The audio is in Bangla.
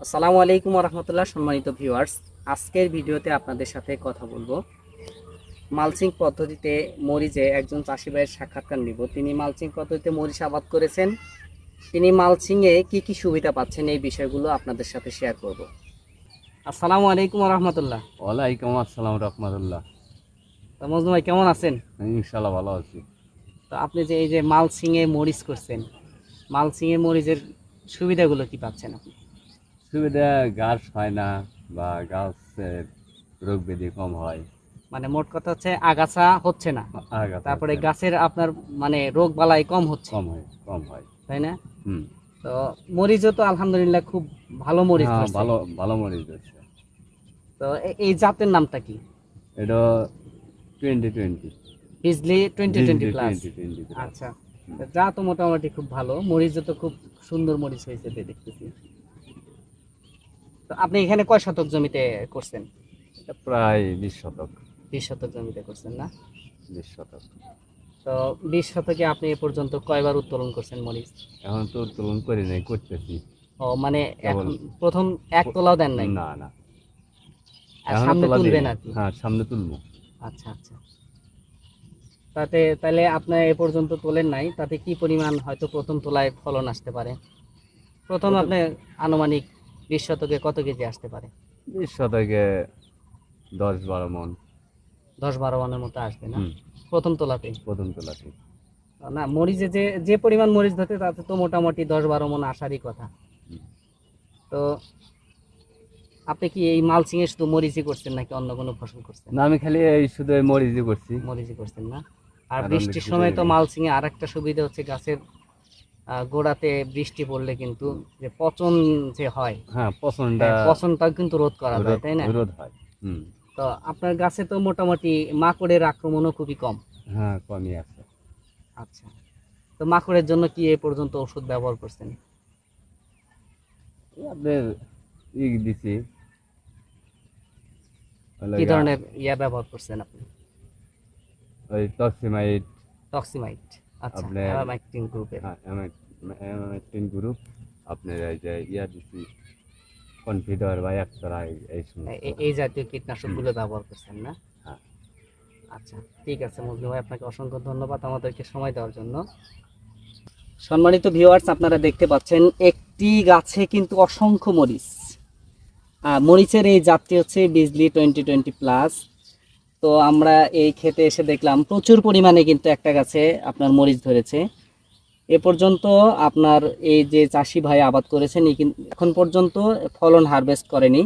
আসসালামু আলাইকুম রহমতুল্লাহ সম্মানিত ভিউয়ার্স। আজকের ভিডিওতে আপনাদের সাথে কথা বলব। মালচিং পদ্ধতিতে মরিচে একজন চাষি ভাইয়ের সাক্ষাৎকার নিব। তিনি মালচিং পদ্ধতিতে মরিচ আবাদ করেছেন। তিনি মালচিংয়ে কি কি সুবিধা পাচ্ছেন এই বিষয়গুলো আপনাদের সাথে শেয়ার করব। আসসালামু আলাইকুম রহমতুল্লাহ ওয়ালাইকুম আসসালাম রহমতুল্লাহ। তো মজনু ভাই কেমন আছেন? ইনশাল্লাহ ভালো আছি। তো আপনি যে এই যে মালচিংয়ে মরিচ করছেন মালচিংয়ে মরিচের সুবিধাগুলো কি পাচ্ছেন আপনি? সুবিধা গাছ হয় না বা গাছের রোগ ব্যাধি কম হয়। মানে মোট কথা হচ্ছে আগাছা হচ্ছে না। তারপরে গাছের আপনার মানে রোগ বালাই কম হচ্ছে। কম হয় কম হয়। তাই না? হুম। তো মরিচও তো আলহামদুলিল্লাহ খুব ভালো মরিচ হ্যাঁ, ভালো ভালো মরিচ হচ্ছে তো এই জাতের নামটা কি? এটা twenty twenty Bijli twenty twenty plus আচ্ছা তো যা তো মোটামুটি খুব ভালো। মরিচও তো খুব সুন্দর মরিচ হয়েছে দেখতেছি। তো আপনি এখানে কয় শতক জমিতে করছেন? প্রায় বিশ শতক। বিশ শতক জমিতে করছেন না? বিশ শতক। তো বিশ শতকে আপনি এ পর্যন্ত কয়বার উত্তোলন করছেন মরিচ এখন তো উত্তোলন করি নাই করতেছি। ও মানে এখন প্রথম এক তোলাও দেন নাই? না না। সামনে তোলা তুলবেন আর হ্যাঁ সামনে তুলবো। আচ্ছা আচ্ছা। তাতে তাহলে আপনার এ পর্যন্ত তোলেন নাই তাতে কি পরিমাণ হয়তো প্রথম তোলায় ফলন আসতে পারে? প্রথম- আপনি আনুমানিক বিশ শতকে কত কেজি আসতে পারে? বিশ শতকে দশ বারো মন। দশ বারো মনের মতো আসবে না? প্রথম তোলাতে? প্রথম তোলাতে। না মরিচে যে যে পরিমাণ মরিচ ধরতে তাতে তো মোটামুটি দশ বারো মন আসারই কথা। তো আপনি কি এই মালচিংয়ে শুধু মরিচই করছেন নাকি অন্য কোনো ফসল করছেন? না আমি খালি এই শুধু এই মরিচই করছি। মরিচই করছেন না? আর বৃষ্টির সময় তো করিনি। মালচিংয়ে আর একটা সুবিধা হচ্ছে গাছের গোড়াতে বৃষ্টি পড়লে কিন্তু যে পচন যে হয় হ্যাঁ হ্যাঁ, পচনটাও কিন্তু রোধ করা যায় তাই না? রোধ হয় তো আপনার গাছে তো মোটামুটি মাকড়ের আক্রমণও খুবই কম। হ্যাঁ কমই আছে। আচ্ছা তো মাকড়ের জন্য কি এ পর্যন্ত ওষুধ ব্যবহার করছেন? আপনার ই দিছি। কি ধরনের ইয়া ব্যবহার করছেন আপনি? ওই টক্সিমাইট। আচ্ছা আপনার- অ্যামাইক্টিন গ্রুপের তিন গ্রুপ আপনার এই যে ইয়া দিছি কনফিডার বা একতরা এই- এই জাতীয় কীটনাশকগুলো ব্যবহার করছেন না? হ্যাঁ। আচ্ছা ঠিক আছে ভাই আপনাকে অসংখ্য ধন্যবাদ আমাদেরকে সময় দেওয়ার জন্য। সম্মানিত ভিউয়ার্স আপনারা দেখতে পাচ্ছেন একটি গাছে কিন্তু অসংখ্য মরিচ। মরিচের এই জাতটি হচ্ছে বিজলি টোয়েন্টি টোয়েন্টি প্লাস তো আমরা এই ক্ষেতে এসে দেখলাম প্রচুর পরিমাণে কিন্তু একটা গাছে আপনার মরিচ ধরেছে। এ পর্যন্ত আপনার এই যে চাষি ভাই আবাদ করেছেন এখন পর্যন্ত ফলন হারভেস্ট করেনি।